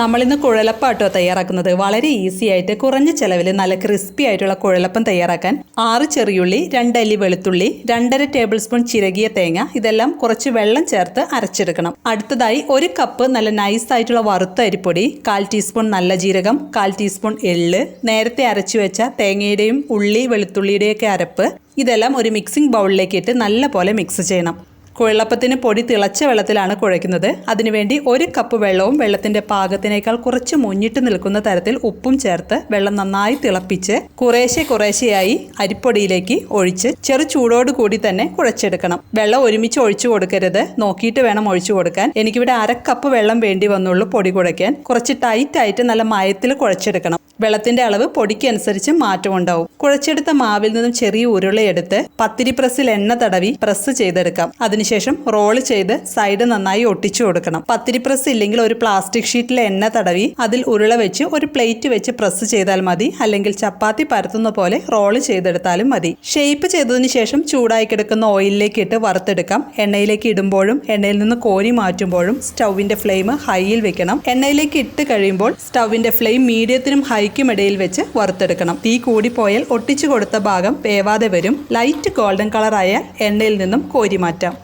നമ്മളിന്ന് കുഴലപ്പാട്ടോ തയ്യാറാക്കുന്നത്. വളരെ ഈസി ആയിട്ട് കുറഞ്ഞ ചെലവിൽ നല്ല ക്രിസ്പി ആയിട്ടുള്ള കുഴലപ്പം തയ്യാറാക്കാൻ ആറ് ചെറിയുള്ളി രണ്ടല്ലി വെളുത്തുള്ളി രണ്ടര ടേബിൾ സ്പൂൺ ചിരകിയ തേങ്ങ ഇതെല്ലാം കുറച്ച് വെള്ളം ചേർത്ത് അരച്ചെടുക്കണം. അടുത്തതായി ഒരു കപ്പ് നല്ല നൈസ് ആയിട്ടുള്ള വറുത്ത അരിപ്പൊടി കാൽ ടീസ്പൂൺ നല്ല ജീരകം കാൽ ടീസ്പൂൺ എള്ള് നേരത്തെ അരച്ചു വെച്ച തേങ്ങയുടെയും ഉള്ളി വെളുത്തുള്ളിയുടെയൊക്കെ അരപ്പ് ഇതെല്ലാം ഒരു മിക്സിംഗ് ബൗളിലേക്ക് ഇട്ട് നല്ല പോലെ മിക്സ് ചെയ്യണം. കുഴലപ്പത്തിന് പൊടി തിളച്ച വെള്ളത്തിലാണ് കുഴയ്ക്കുന്നത്. അതിനുവേണ്ടി ഒരു കപ്പ് വെള്ളവും വെള്ളത്തിന്റെ പാകത്തിനേക്കാൾ കുറച്ച് മുന്നിട്ട് നിൽക്കുന്ന തരത്തിൽ ഉപ്പും ചേർത്ത് വെള്ളം നന്നായി തിളപ്പിച്ച് കുറേശ്ശെ കുറേശ്ശെയായി അരിപ്പൊടിയിലേക്ക് ഒഴിച്ച് ചെറു ചൂടോട് കൂടി തന്നെ കുഴച്ചെടുക്കണം. വെള്ളം ഒരുമിച്ച് ഒഴിച്ചു കൊടുക്കരുത്. നോക്കിയിട്ട് വേണം ഒഴിച്ചു കൊടുക്കാൻ. എനിക്കിവിടെ അരക്കപ്പ് കപ്പ് വെള്ളം വേണ്ടി വന്നുള്ളൂ പൊടി കുഴയ്ക്കാൻ. കുറച്ച് ടൈറ്റ് ആയിട്ട് നല്ല മയത്തിൽ കുഴച്ചെടുക്കണം. വെള്ളത്തിന്റെ അളവ് പൊടിക്കനുസരിച്ച് മാറ്റമുണ്ടാവും. കുഴച്ചെടുത്ത മാവിൽ നിന്നും ചെറിയ ഉരുളയെടുത്ത് പത്തിരി പ്രസ്സിൽ എണ്ണ തടവി പ്രസ് ചെയ്തെടുക്കാം. അതിനുശേഷം റോൾ ചെയ്ത് സൈഡ് നന്നായി ഒട്ടിച്ചു കൊടുക്കണം. പത്തിരി പ്രസ് ഇല്ലെങ്കിൽ ഒരു പ്ലാസ്റ്റിക് ഷീറ്റിൽ എണ്ണ തടവി അതിൽ ഉരുള വെച്ച് ഒരു പ്ലേറ്റ് വെച്ച് പ്രസ് ചെയ്താൽ മതി. അല്ലെങ്കിൽ ചപ്പാത്തി പരത്തുന്ന പോലെ റോൾ ചെയ്തെടുത്താലും മതി. ഷേപ്പ് ചെയ്തതിനു ശേഷം ചൂടായി കിടക്കുന്ന ഓയിലിലേക്ക് ഇട്ട് വറുത്തെടുക്കാം. എണ്ണയിലേക്ക് ഇടുമ്പോഴും എണ്ണയിൽ നിന്ന് കോരി മാറ്റുമ്പോഴും സ്റ്റൗവിന്റെ ഫ്ലെയിം ഹൈയിൽ വെക്കണം. എണ്ണയിലേക്ക് ഇട്ട് കഴിയുമ്പോൾ സ്റ്റൗവിന്റെ ഫ്ലെയിം മീഡിയത്തിനും ഹൈക്കും ഇടയിൽ വെച്ച് വറുത്തെടുക്കണം. തീ കൂടിപ്പോയാൽ ഒട്ടിച്ചു കൊടുത്ത ഭാഗം വേവാതെ വരും. ലൈറ്റ് ഗോൾഡൻ കളറായ എണ്ണയിൽ നിന്നും കോരി മാറ്റാം